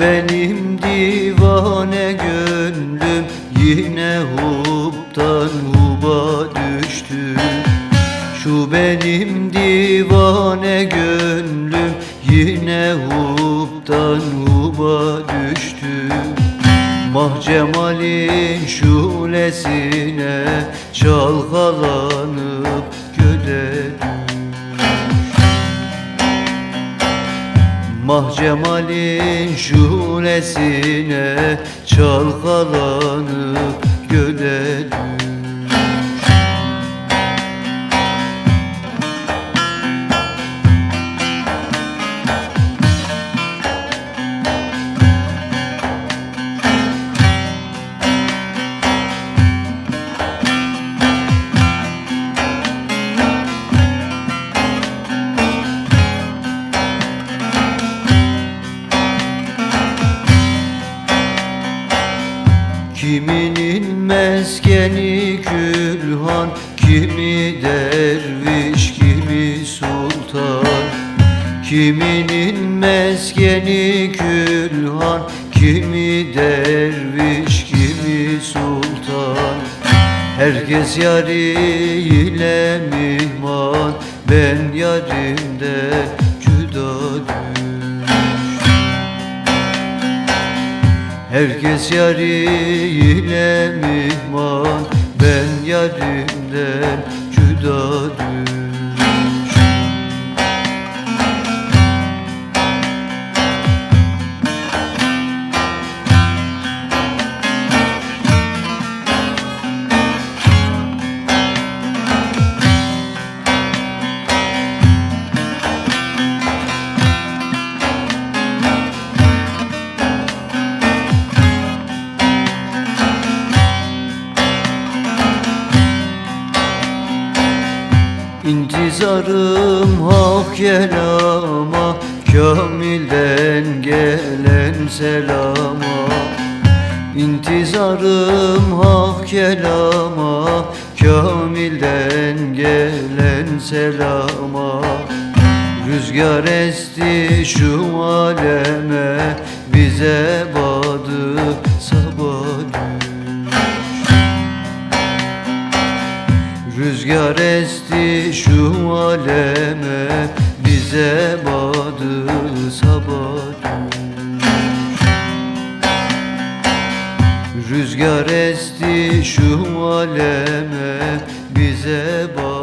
Benim divane gönlüm Yine huptan huba düştü. Şu benim divane gönlüm Yine huptan huba düştü. Mah cemalin şulesine Çalkalanıp göle Mah cemalin şulesine Çalkalanıp göle Kiminin meskeni külhan Kimi derviş kimi sultan. Kiminin meskeni külhan Kimi derviş kimi sultan. Herkes yariyle mihman Ben yarimden Herkes yariyle mihman Ben yarimden cüda düş İntizarım hak kelama Kamilden gelen selama. İntizarım hak kelama Kamilden gelen selama. Rüzgar esti şu aleme Bize badı Rüzgar esti şu aleme Bize badı sabah. Rüzgar esti şu aleme Bize badı